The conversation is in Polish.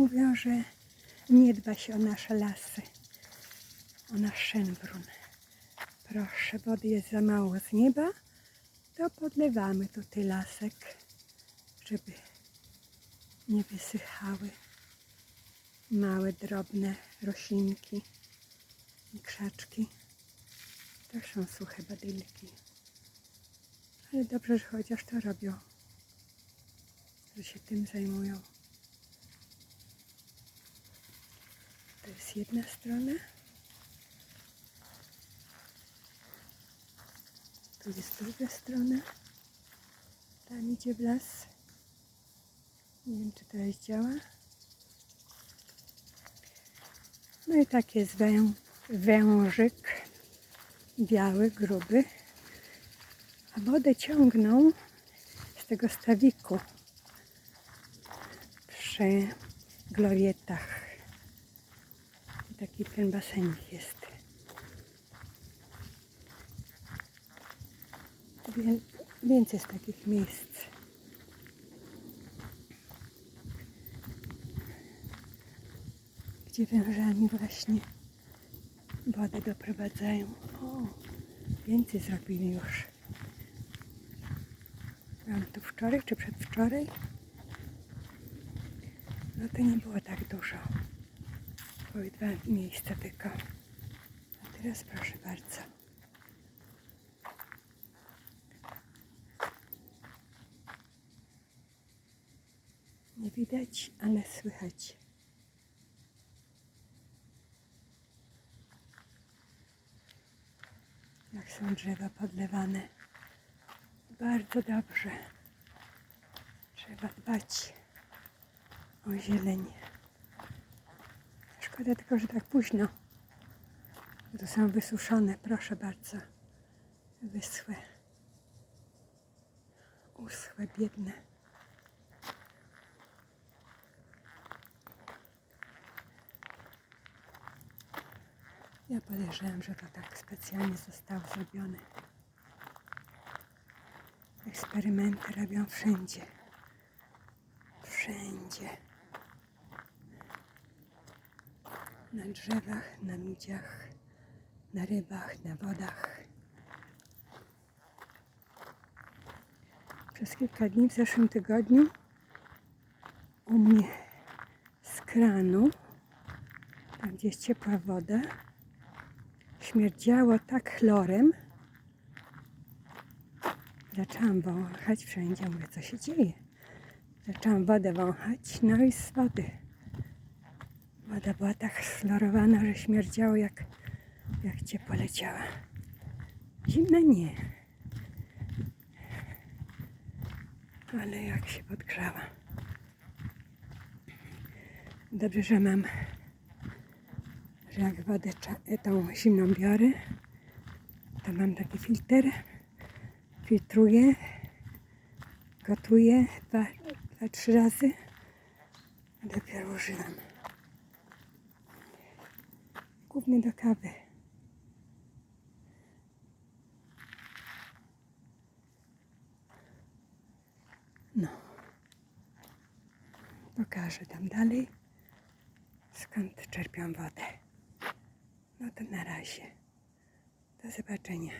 mówią, że nie dba się o nasze lasy, o nasz szenbrun. Proszę, wody jest za mało z nieba, to podlewamy tutaj lasek, żeby nie wysychały małe, drobne roślinki i krzaczki. To są suche badylki. Ale dobrze, że chociaż to robią, że się tym zajmują. To jest jedna strona. Tu jest druga strona. Tam idzie w las. Nie wiem, czy teraz działa. No i tak jest wę, wężyk. Biały, gruby. A wodę ciągną z tego stawiku przy glorietach. Taki ten basenik jest. Wie- Więcej jest takich miejsc. Gdzie wężami właśnie wodę doprowadzają. O, więcej zrobili już. Byłam tu wczoraj czy przedwczoraj. No to nie było tak dużo. Były dwa miejsca tylko. A teraz proszę bardzo. Nie widać, ale słychać. Jak są drzewa podlewane. Bardzo dobrze. Trzeba dbać o zieleń. Szkoda tylko, że tak późno. To są wysuszone, proszę bardzo. Wyschłe. Uschłe, biedne. Ja podejrzewam, że to tak specjalnie zostało zrobione. Eksperymenty robią wszędzie. Wszędzie. Na drzewach, na ludziach, na rybach, na wodach. Przez kilka dni w zeszłym tygodniu u mnie z kranu, tam gdzie jest ciepła woda, śmierdziało tak chlorem. Zaczęłam wąchać wszędzie, mówię, co się dzieje. Zaczęłam wodę wąchać, no i z wody. Woda była tak schlorowana, że śmierdziało jak, jak ciepło leciała. Zimna nie. Ale jak się podgrzała. Dobrze, że mam że jak wodę cza- tą zimną biorę, to mam taki filtr, filtruję, gotuję dwa, dwa trzy razy, dopiero używam. Głównie do kawy. No. Pokażę tam dalej, skąd czerpią wodę. No to na razie. Do zobaczenia.